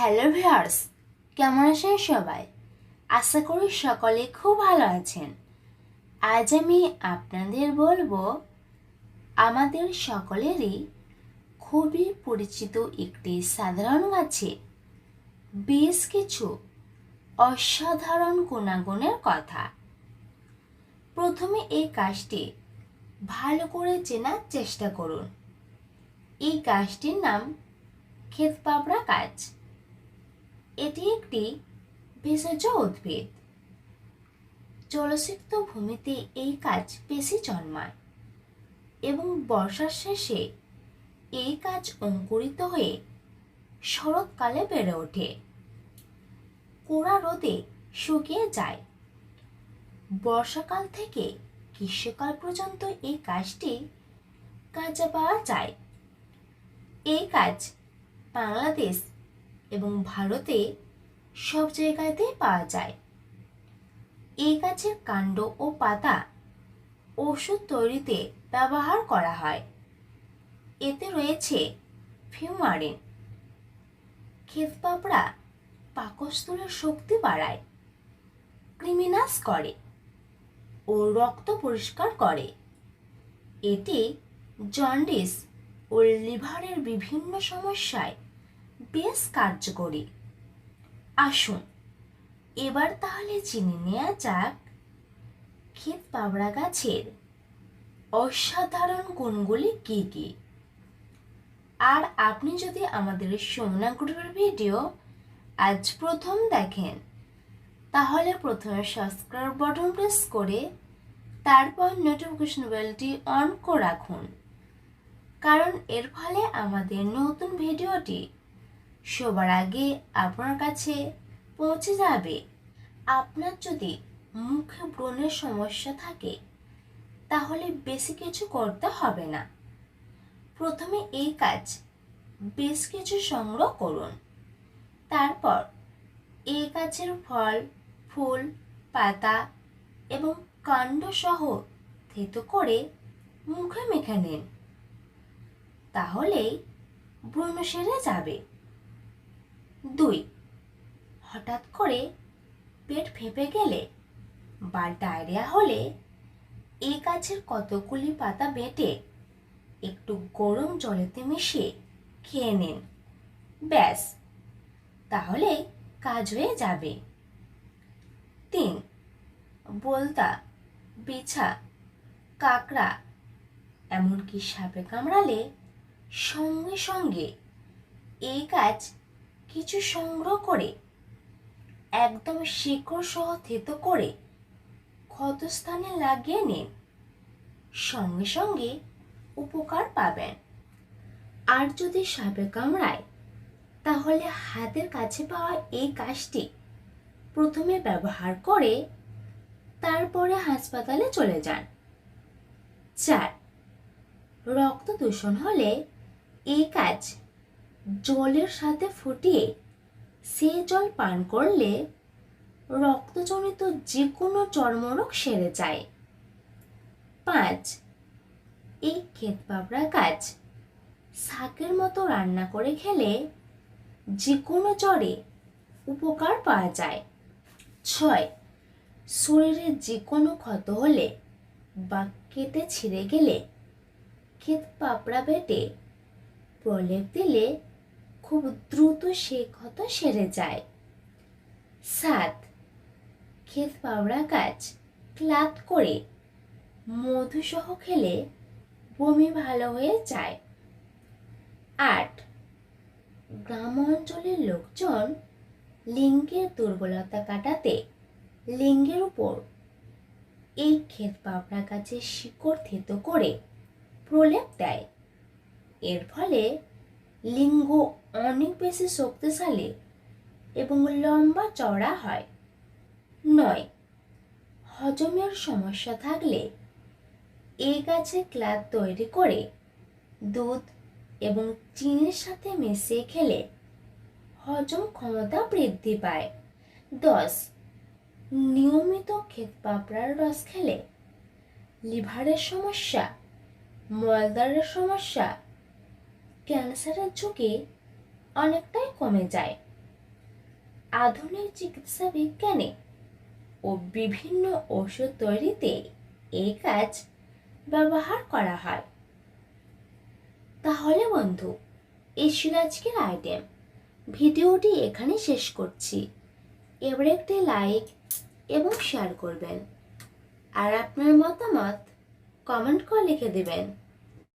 Hello viewers, কেমন আছেন সবাই? আশা করি সকলে খুব ভালো আছেন। আজ আমি আপনাদের বলব, আমাদের সকলেরই খুবই পরিচিত একটি সাধারণ গাছে বেশ কিছু অসাধারণ গুণাগুণের কথা। প্রথমে এই গাছটি ভালো করে চেনার চেষ্টা করুন। এই গাছটির নাম ক্ষেত পাবড়া গাছ। এটি একটি ভেষজ উদ্ভিদ। জলসিক্ত ভূমিতে এই গাছ বেশি জন্মায় এবং বর্ষার শেষে এই গাছ অঙ্কুরিত হয়ে শরৎকালে বেড়ে ওঠে। কোড়া রোদে শুকিয়ে যায়। বর্ষাকাল থেকে গ্রীষ্মকাল পর্যন্ত এই গাছটি কাজে পাওয়া যায়। এই গাছ বাংলাদেশ এবং ভারতে সব জায়গাতেই পাওয়া যায়। এই গাছের কাণ্ড ও পাতা ওষুধ তৈরিতে ব্যবহার করা হয়। এতে রয়েছে ফিউমারিন ক্ষেত পাপড়া পাকস্থলের শক্তি বাড়ায়, ক্রিমিনাস করে ও রক্ত পরিষ্কার করে। এটি জন্ডিস ও লিভারের বিভিন্ন সমস্যায় বেশ কার্যকরী। আসুন, এবার তাহলে চিনে নেওয়া যাক ক্ষেত পাবড়া গাছের অসাধারণ গুণগুলি কি কি? আর আপনি যদি আমাদের সোমনা গ্রুপের ভিডিও আজ প্রথম দেখেন, তাহলে প্রথমে সাবস্ক্রাইব বাটন প্রেস করে তারপর নোটিফিকেশন বেলটি অন করে রাখুন। কারণ এর ফলে আমাদের নতুন ভিডিওটি সবার আগে আপনার কাছে পৌঁছে যাবে। আপনার যদি মুখে ব্রণের সমস্যা থাকে, তাহলে বেশি কিছু করতে হবে না। প্রথমে এই কাজ, বেশ কিছু সংগ্রহ করুন। তারপর এই গাছের ফল, ফুল, পাতা এবং কাণ্ড সহ থেতো করে মুখে মেখে নিন। তাহলেই ব্রণ সেরে যাবে। দুই। হঠাৎ করে পেট ফেপে গেলে বা ডায়রিয়া হলে এই গাছের কতগুলি পাতা বেটে একটু গরম জলেতে মিশিয়ে খেয়ে নিন। ব্যাস, তাহলে কাজ হয়ে যাবে। তিন, বলতা, বিছা, কাকড়া এমনকি সাপে কামড়ালে সঙ্গে সঙ্গে এই গাছ কিছু সংগ্রহ করে, একদম শিকড় সহ থেতো করে ক্ষতস্থানে লাগিয়ে নিন। সঙ্গে সঙ্গে উপকার পাবেন। আর যদি সাপে কামড়ায়, তাহলে হাতের কাছে পাওয়া এই কাজটি প্রথমে ব্যবহার করে তারপরে হাসপাতালে চলে যান। চার, রক্ত দূষণ হলে এই কাজ জলের সাথে ফুটিয়ে সে জল পান করলে রক্তজনিত যে কোনো চর্মরোগ সেরে যায়। পাঁচ, এই ক্ষেত পাবড়া গাছ শাকের মতো রান্না করে খেলে যে কোনো জ্বরে উপকার পাওয়া যায়। ছয়, শরীরে যে কোনো ক্ষত হলে বা কেটে ছিঁড়ে গেলে ক্ষেত পাপড়া বেটে প্রলেপ দিলে খুব দ্রুত সে ক্ষত সেরে যায়। সাত ক্ষেত পাওড়া গাছ, ক্লাত করে মধুসহ খেলে বমি ভালো হয়ে যায়। আট, গ্রাম অঞ্চলের লোকজন লিঙ্গের দুর্বলতা কাটাতে লিঙ্গের উপর এই ক্ষেত পাবড়া গাছের শিকড় থেতো করে প্রলেপ দেয়। এর ফলে লিঙ্গ অনেক বেশি শক্তিশালী এবং লম্বা চওড়া হয়। নয়, হজমের সমস্যা থাকলে এই গাছে ক্লাদ তৈরি করে দুধ এবং চিনির সাথে মিশিয়ে খেলে হজম ক্ষমতা বৃদ্ধি পায়। দশ, নিয়মিত ক্ষেত পাপড়ার রস খেলে লিভারের সমস্যা মলদারের সমস্যা ক্যান্সারের ঝুঁকি অনেকটাই কমে যায়। আধুনিক চিকিৎসা বিজ্ঞানে ও বিভিন্ন ওষুধ তৈরিতে এই কাজ ব্যবহার করা হয়। তাহলে বন্ধু এই ছিল আজকের আইটেম। ভিডিওটি এখানে শেষ করছি। এবার একটি লাইক এবং শেয়ার করবেন। আর আপনার মতামত কমেন্ট করে লিখে দেবেন।